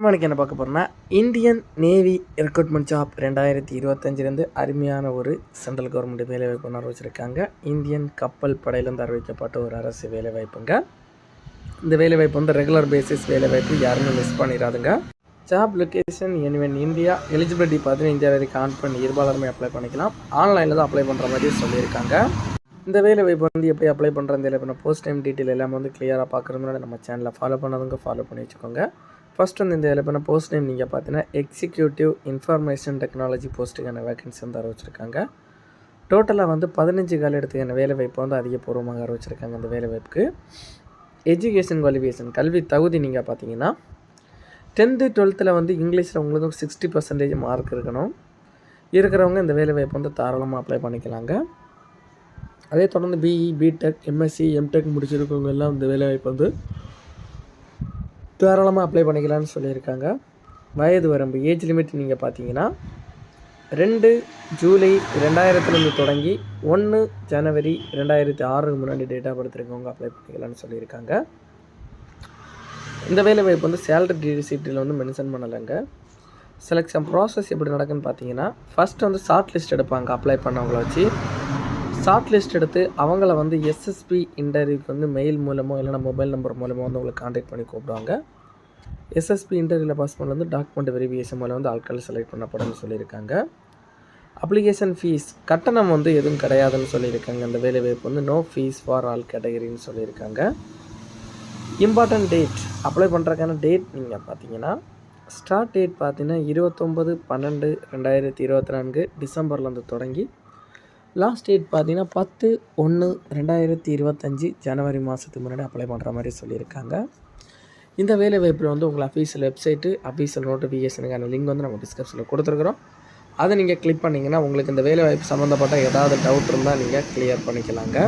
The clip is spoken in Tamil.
என்ன பார்க்க போகிறோம்னா இந்தியன் நேவி ரெக்ரூட்மெண்ட் ஜாப் ரெண்டாயிரத்தி இருபத்தஞ்சிலேருந்து அருமையான ஒரு சென்ட்ரல் கவர்மெண்ட் வேலைவாய்ப்பு ஒன்று அறிவிச்சிருக்காங்க. இந்தியன் கப்பல் படையிலேருந்து அறிவிக்கப்பட்ட ஒரு அரசு வேலைவாய்ப்புங்க. இந்த வேலைவாய்ப்பு வந்து ரெகுலர் பேசிஸ் வேலைவாய்ப்பு யாருமே miss பண்ணிடாதுங்க job location anyone India eligibility பார்த்தீங்கன்னா இந்தியா வரைக்கும் ஆன் பண்ணி இருபாலருமே அப்ளை பண்ணிக்கலாம். ஆன்லைனில் தான் அப்ளை பண்ணுற மாதிரி சொல்லியிருக்காங்க. இந்த வேலை வாய்ப்பு வந்து எப்படி அப்ளை பண்ணுறது இல்லை போஸ்ட் டைம் டீட்டெயில் எல்லாமே வந்து கிளியராக பார்க்குறது முன்னாடி நம்ம சேனலை ஃபாலோ பண்ணதுங்க ஃபாலோ பண்ணி வச்சுக்கோங்க. ஃபஸ்ட் வந்து இந்த வேலை பண்ண போஸ்ட் நேம் நீங்கள் பார்த்தீங்கன்னா எக்ஸிக்யூட்டிவ் இன்ஃபர்மேஷன் டெக்னாலஜி போஸ்ட்டுக்கான வேகன்சி வந்து அறிவிச்சிருக்காங்க. டோட்டலாக வந்து பதினஞ்சு கால இடத்துக்கான வேலைவாய்ப்பு வந்து அதிகபூர்வமாக அறிவிச்சிருக்காங்க இந்த வேலை வாய்ப்புக்கு. எஜுகேஷன் குவாலிஃபிகேஷன் கல்வி தகுதி நீங்கள் பார்த்தீங்கன்னா டென்த்து டுவெல்த்தில் வந்து இங்கிலீஷில் உங்களுக்கு சிக்ஸ்டி பர்சன்டேஜ் மார்க் இருக்கணும். இருக்கிறவங்க இந்த வேலை வாய்ப்பு வந்து தாராளமாக அப்ளை பண்ணிக்கலாங்க. அதே தொடர்ந்து பிஇ பிடெக் எம்எஸ்சி எம்டெக் முடிச்சிருக்கவங்க எல்லாம் இந்த வேலை வாய்ப்பு வந்து தாராளமாக அப்ளை பண்ணிக்கலாம்னு சொல்லியிருக்காங்க. வயது வரம்பு ஏஜ் லிமிட் நீங்கள் பார்த்தீங்கன்னா ரெண்டு ஜூலை ரெண்டாயிரத்துலேருந்து தொடங்கி ஒன்று ஜனவரி ரெண்டாயிரத்தி ஆறுக்கு முன்னாடி டேட்டா படுத்துருக்கவங்க பர்த் இருக்கவங்க அப்ளை பண்ணிக்கலாம்னு சொல்லியிருக்காங்க. இந்த வேலை வாய்ப்பு வந்து சேலரி ரிசீப்டில் வந்து மென்ஷன் பண்ணலைங்க. செலெக்ஷன் ப்ராசஸ் எப்படி நடக்குன்னு பார்த்தீங்கன்னா ஃபஸ்ட்டு வந்து ஷார்ட் லிஸ்ட் எடுப்பாங்க அப்ளை பண்ணவங்கள வச்சு. ஷார்ட் லிஸ்ட் எடுத்து அவங்கள வந்து எஸ்எஸ்பி இன்டர்வியூக்கு வந்து மெயில் மூலமோ இல்லைனா மொபைல் நம்பர் மூலமோ வந்து உங்களை காண்டாக்ட் பண்ணி கூப்பிடுவாங்க. எஸ்எஸ்பி இன்டர்வியூவில் பாஸ் பண்ண வந்து டாக்குமெண்ட் வெரிஃபிகேஷன் மூலம் வந்து ஆட்கள் செலக்ட் பண்ணப்படும்னு சொல்லியிருக்காங்க. அப்ளிகேஷன் ஃபீஸ் கட்டணம் வந்து எதுவும் கிடையாதுன்னு சொல்லியிருக்காங்க. அந்த வேலை வாய்ப்பு வந்து நோ ஃபீஸ் ஃபார் ஆல் கேட்டகரின்னு சொல்லியிருக்காங்க. இம்பார்ட்டன்ட் டேட் அப்ளை பண்ணுறதுக்கான டேட் நீங்கள் பார்த்தீங்கன்னா ஸ்டார்ட் டேட் பார்த்தீங்கன்னா இருபத்தொம்பது பன்னெண்டு ரெண்டாயிரத்தி இருபத்தி நான்கு டிசம்பர்லேருந்து தொடங்கி லாஸ்ட் டேட் பார்த்தீங்கன்னா பத்து ஒன்று ரெண்டாயிரத்தி இருபத்தஞ்சி ஜனவரி மாதத்துக்கு முன்னாடி அப்ளை பண்ணுற மாதிரி சொல்லியிருக்காங்க. இந்த வேலை வாய்ப்பில் வந்து உங்கள் அஃபீஷியல் வெப்சைட்டு அஃபீஷியல் நோட்டிஃபிகேஷனுக்கான லிங்க் வந்து நம்ம டிஸ்கிரிப்ஷனில் கொடுத்துருக்குறோம். அதை நீங்கள் கிளிக் பண்ணிங்கன்னா உங்களுக்கு இந்த வேலை வாய்ப்பு சம்மந்தப்பட்ட ஏதாவது டவுட் இருந்தால் நீங்கள் கிளியர் பண்ணிக்கலாங்க.